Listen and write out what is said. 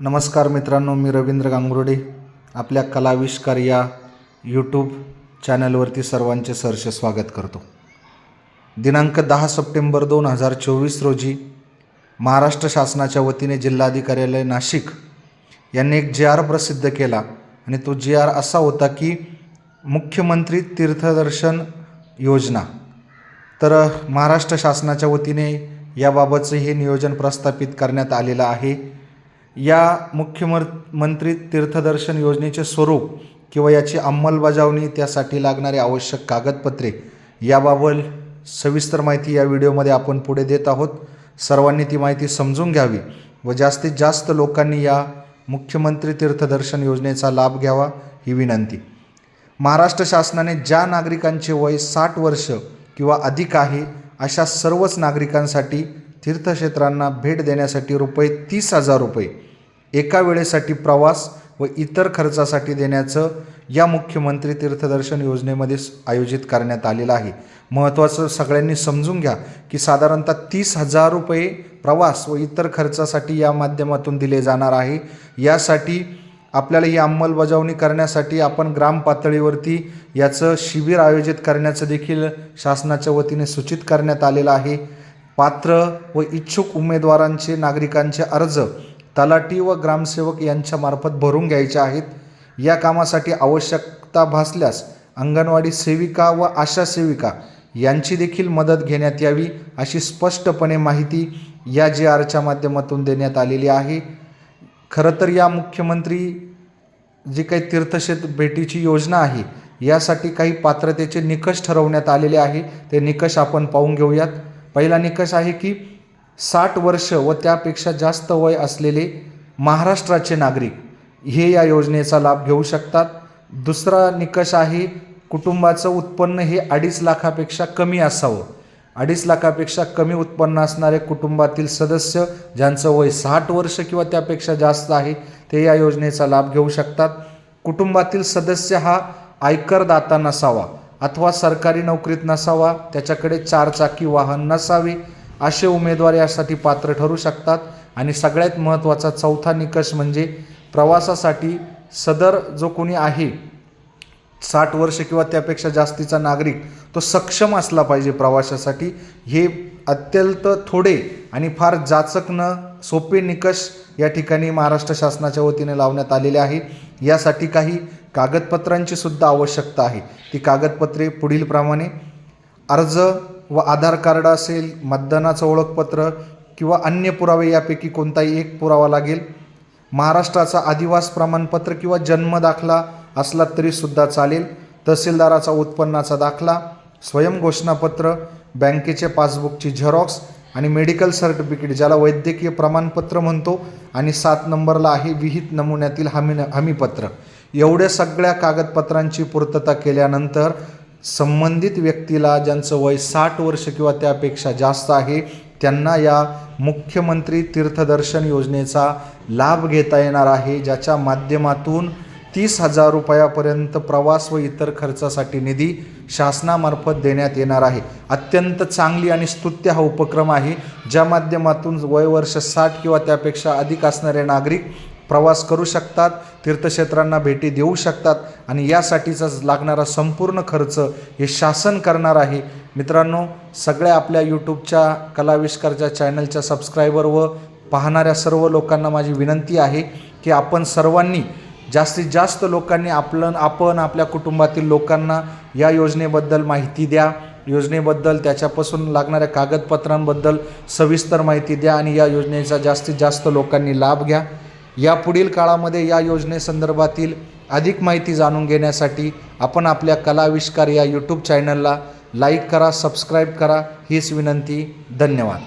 नमस्कार मित्रांनो मी रवींद्र गांगुर्डे. आपल्या कलाविष्कार या यूट्यूब चॅनलवरती सर्वांचे सहर्ष स्वागत करतो. दिनांक दहा सप्टेंबर दोन हजार चोवीस रोजी महाराष्ट्र शासनाच्या वतीने जिल्हाधिकार्यालय नाशिक यांनी एक जी आर प्रसिद्ध केला आणि तो जी आर असा होता की मुख्यमंत्री तीर्थदर्शन योजना. तर महाराष्ट्र शासनाच्या वतीने याबाबतचं हे नियोजन प्रस्थापित करण्यात आलेलं आहे. या मुख्यमं मंत्री तीर्थदर्शन योजनेचे स्वरूप किंवा याची अंमलबजावणी त्यासाठी लागणारी आवश्यक कागदपत्रे याबाबत सविस्तर माहिती या व्हिडिओमध्ये आपण पुढे देत आहोत. सर्वांनी ती माहिती समजून घ्यावी व जास्तीत जास्त लोकांनी या मुख्यमंत्री तीर्थदर्शन योजनेचा लाभ घ्यावा ही विनंती. महाराष्ट्र शासनाने ज्या नागरिकांचे वय साठ वर्ष किंवा अधिक आहे अशा सर्वच नागरिकांसाठी तीर्थक्षेत्रांना भेट देण्यासाठी रुपये तीस हजार रुपये एका वेळेसाठी प्रवास व इतर खर्चासाठी देण्याचं या मुख्यमंत्री तीर्थदर्शन योजनेमध्ये आयोजित करण्यात आलेलं आहे. महत्त्वाचं सगळ्यांनी समजून घ्या की साधारणतः तीस हजार रुपये प्रवास व इतर खर्चासाठी या माध्यमातून दिले जाणार आहे. यासाठी आपल्याला ही अंमलबजावणी करण्यासाठी आपण ग्राम पातळीवरती याचं शिबिर आयोजित करण्याचं देखील शासनाच्या वतीने सूचित करण्यात आलेलं आहे. पात्र व इच्छुक उमेदवारांचे नागरिकांचे अर्ज तलाठी व ग्रामसेवक यांच्यामार्फत भरून घ्यायचे आहेत. या कामासाठी आवश्यकता भासल्यास अंगणवाडी सेविका व आशा सेविका यांची देखील मदत घेण्यात यावी अशी स्पष्टपणे माहिती या जी आरच्या माध्यमातून देण्यात आलेली आहे. खरं तर या मुख्यमंत्री जी काही तीर्थक्षेत्र भेटीची योजना आहे यासाठी काही पात्रतेचे निकष ठरवण्यात आलेले आहे. ते निकष आपण पाहून घेऊयात. पहिला निकष आहे की साठ वर्ष व त्यापेक्षा जास्त वय असलेले महाराष्ट्राचे नागरिक हे या योजनेचा लाभ घेऊ शकतात. दुसरा निकष आहे कुटुंबाचं उत्पन्न हे अडीच लाखापेक्षा कमी असावं. अडीच लाखापेक्षा कमी उत्पन्न असणारे कुटुंबातील सदस्य ज्यांचं वय साठ वर्ष किंवा त्यापेक्षा जास्त आहे ते या योजनेचा लाभ घेऊ शकतात. कुटुंबातील सदस्य हा आयकरदाता नसावा अथवा सरकारी नोकरीत नसावा त्याच्याकडे चारचाकी वाहन नसावे असे उमेदवार यासाठी पात्र ठरू शकतात. आणि सगळ्यात महत्त्वाचा चौथा निकष म्हणजे प्रवासासाठी सदर जो कोणी आहे साठ वर्ष किंवा त्यापेक्षा जास्तीचा नागरिक तो सक्षम असला पाहिजे प्रवासासाठी. हे अत्यंत थोडे आणि फार जाचक न सोपे निकष या ठिकाणी महाराष्ट्र शासनाच्या वतीने लावण्यात आलेले आहे. यासाठी काही कागदपत्रांची सुद्धा आवश्यकता आहे. ती कागदपत्रे पुढीलप्रमाणे अर्ज व आधार कार्ड असेल मतदानाचं ओळखपत्र किंवा अन्य पुरावे यापैकी कोणताही एक पुरावा लागेल. महाराष्ट्राचा आदिवास प्रमाणपत्र किंवा जन्म दाखला असला तरीसुद्धा चालेल. तहसीलदाराचा उत्पन्नाचा दाखला स्वयंघोषणापत्र बँकेचे पासबुकची झेरॉक्स आणि मेडिकल सर्टिफिकेट ज्याला वैद्यकीय प्रमाणपत्र म्हणतो आणि सात नंबरला आहे विहित नमुन्यातील हमी हमीपत्र. एवढ्या सगळ्या कागदपत्रांची पूर्तता केल्यानंतर संबंधित व्यक्तीला ज्यांचं वय साठ वर्ष किंवा त्यापेक्षा जास्त आहे त्यांना या मुख्यमंत्री तीर्थदर्शन योजनेचा लाभ घेता येणार आहे ज्याच्या माध्यमातून तीस हजार रुपयापर्यंत प्रवास व इतर खर्चासाठी निधी शासनामार्फत देण्यात येणार आहे. अत्यंत चांगली आणि स्तुत्य हा उपक्रम आहे ज्या माध्यमातून वयवर्ष साठ किंवा त्यापेक्षा अधिक असणारे नागरिक प्रवास करू शकतात तीर्थक्षेत्रांना भेटी देऊ शकतात आणि यासाठीचा लागणारा संपूर्ण खर्च हे शासन करणार आहे. मित्रांनो सगळ्या आपल्या यूट्यूबच्या कलाविष्कारच्या चॅनलच्या सबस्क्रायबर व पाहणाऱ्या सर्व लोकांना माझी विनंती आहे की आपण सर्वांनी जास्तीत जास्त लोकांनी आपलं आपण आपल्या कुटुंबातील लोकांना या योजनेबद्दल माहिती द्या. योजनेबद्दल त्याच्यापासून लागणाऱ्या कागदपत्रांबद्दल सविस्तर माहिती द्या आणि या योजनेचा जास्तीत जास्त लोकांनी लाभ घ्या. यापुढील काळामध्ये या योजनेसंदर्भातील अधिक माहिती जाणून घेण्यासाठी आपण आपल्या कलाविष्कार या यूट्यूब चॅनलला लाईक करा सबस्क्राईब करा. हीच विनंती. धन्यवाद.